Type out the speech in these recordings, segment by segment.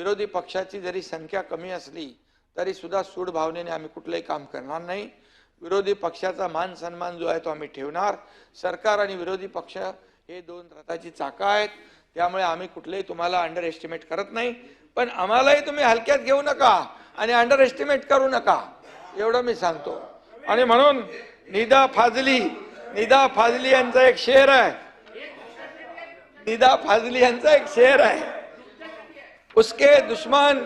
विरोधी पक्षाची जरी संख्या कमी असली तरी सुद्धा सूड भावनेने आम्ही कुठलंही काम करणार नाही. विरोधी पक्षाचा मान सन्मान जो आहे तो आम्ही ठेवणार. सरकार आणि विरोधी पक्ष हे दोन रथाची चाकं आहेत. त्यामुळे आम्ही कुठलेही तुम्हाला अंडर एस्टिमेट करत नाही. पण आम्हालाही तुम्ही हलक्यात घेऊ नका आणि अंडर एस्टिमेट करू नका. एवढं मी सांगतो. आणि म्हणून निदा फाजली निदा फाजली यांचा एक शेर आहे. निदा फाजली यांचा एक शेर आहे. उसके दुश्मन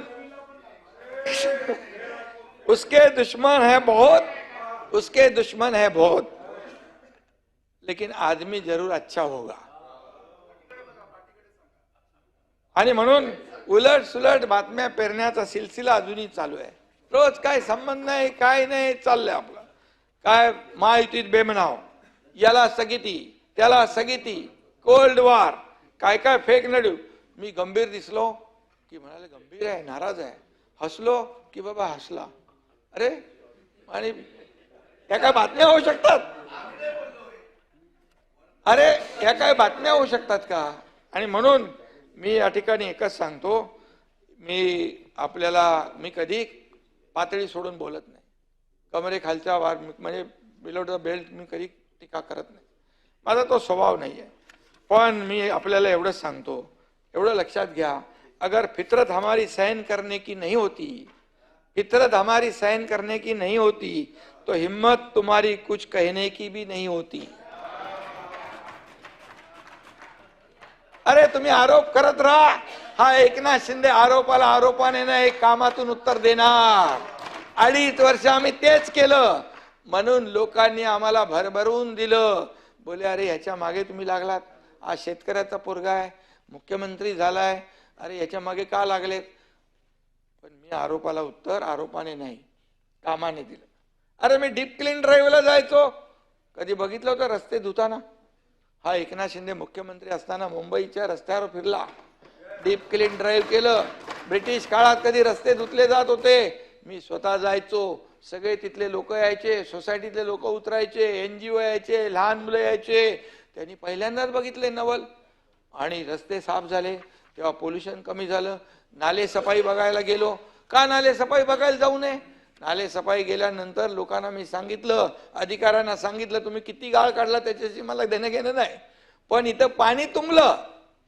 उसके दुश्मन है बहुत उसके दुश्मन है बहुत। लेकिन आदमी जरूर अच्छा होगा। आणि म्हणून उलट सुलट बातम्या पेरण्याचा सिलसिला अजूनही चालू आहे. रोज काय संबंध नाही काय नाही चाललंय आपलं. काय महायुतीत बेमनाव. याला स्थगिती त्याला स्थगिती. Cold war. काय काय फेक नडू. मी गंभीर दिसलो. की म्हणाले गंभीर आहे नाराज आहे. हसलो की बाबा हसला. अरे आणि या काय बातम्या होऊ शकतात? अरे या काय बातम्या होऊ शकतात का? आणि म्हणून मी या ठिकाणी एकच सांगतो मी आपल्याला मी कधी पातळी सोडून बोलत नाही. कमरे खालच्या वार म्हणजे बिलो द बेल्ट मी कधी टीका करत नाही. माझा तो स्वभाव नाही आहे पण मी आपल्याला एवढंच सांगतो एवढं लक्षात घ्या अगर फितरत हमारी सहन करने की नहीं होती फितरत हमारी सहन करने की नहीं होती तो हिम्मत तुम्हारी कुछ कहने की भी नहीं होती। अरे तुम्ही आरोप करत राहा? हा एकनाथ शिंदे आरोपाला आरोपाने ना एक कामातून उत्तर देणार। अडीच वर्ष आम्ही तेच केलं। म्हणून लोकांनी आम्हाला भरभरून दिलं। बोले अरे ह्याच्या मागे तुम्ही लागलात. आज शेतकऱ्याचा पोरगा आहे. मुख्यमंत्री झालाय. अरे याच्या मागे का लागलेत? पण मी आरोपाला उत्तर आरोपाने नाही कामाने दिलं. अरे मी डीप क्लीन ड्राईव्हला जायचो. कधी बघितलं होतं रस्ते धुताना? हा एकनाथ शिंदे मुख्यमंत्री असताना मुंबईच्या रस्त्यावर फिरला. डीप क्लीन ड्राईव्ह केलं. ब्रिटिश काळात कधी रस्ते धुतले जात होते? मी स्वतः जायचो. सगळे तिथले लोक यायचे सोसायटीतले लोक उतरायचे एन जी ओ यायचे लहान मुलं यायचे. त्यांनी पहिल्यांदाच बघितले नवल. आणि रस्ते साफ झाले. तेव्हा पोल्युशन कमी झालं. नाले सफाई बघायला गेलो. का नाले सफाई बघायला जाऊ नये? नाले सफाई गेल्यानंतर लोकांना मी सांगितलं अधिकाऱ्यांना सांगितलं तुम्ही किती गाळ काढला त्याच्याशी मला देणं घेणं नाही. पण इथं पाणी तुंबलं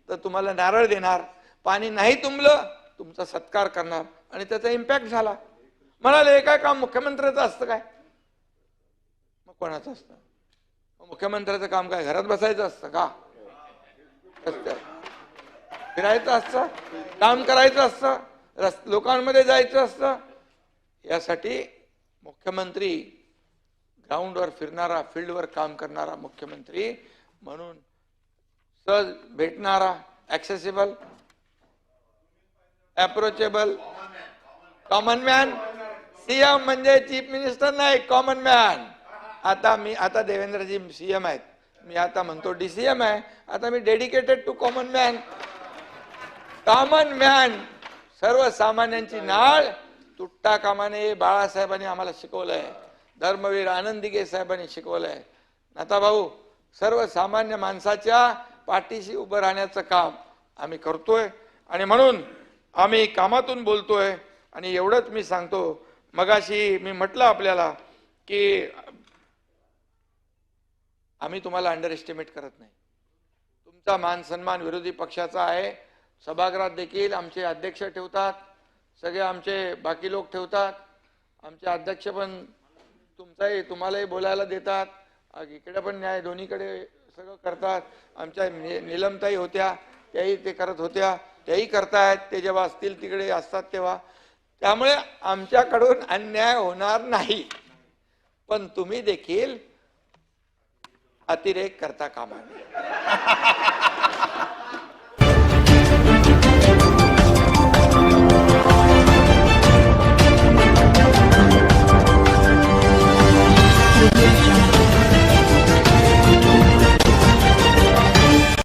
तर तुम्हाला नारळ देणार. पाणी नाही तुंबलं तुमचा सत्कार करणार. आणि त्याचा इम्पॅक्ट झाला. म्हणाले हे काय काम मुख्यमंत्र्याचं असतं काय? मग कोणाचं असतं? मुख्यमंत्र्याचं काम काय? घरात बसायचं असतं का? फिरायचं असतं काम करायचं असतं रस लोकांमध्ये जायचं असतं. यासाठी मुख्यमंत्री ग्राउंडवर फिरणारा फील्डवर काम करणारा मुख्यमंत्री म्हणून सहज भेटणारा accessible approachable common man CM म्हणजे चीफ मिनिस्टर नाही कॉमन मॅन आता मी आता देवेंद्रजी सीएम आहेत. मी आता म्हणतो डी सीएम आहे. आता मी dedicated to common man common man सर्वसामान्यांची नाळ तुट्टा कामाने बाळासाहेबांनी आम्हाला शिकवलंय. धर्मवीर आनंदिगे साहेबांनी शिकवलंय. नाता भाऊ सर्वसामान्य माणसाच्या पाठीशी उभं राहण्याचं काम आम्ही करतोय. आणि म्हणून आम्ही कामातून बोलतोय. आणि एवढंच मी सांगतो. मगाशी मी म्हटलं आपल्याला की आम्ही तुम्हाला अंडर एस्टिमेट करत नाही. तुमचा मान सन्मान विरोधी पक्षाचा आहे. सभागृहात देखील आमचे अध्यक्ष ठेवतात सगळे आमचे बाकी लोक ठेवतात आमचे अध्यक्ष पण तुमचाही तुम्हालाही बोलायला देतात इकडे पण न्याय दोन्हीकडे सगळं करतात आमच्या नि- निलमताई होत्या त्याही ते करत होत्या त्याही करतायत ते जेव्हा असतील तिकडे असतात तेव्हा. त्यामुळे आमच्याकडून अन्याय होणार नाही. पण तुम्ही देखील अतिरेक करता कामा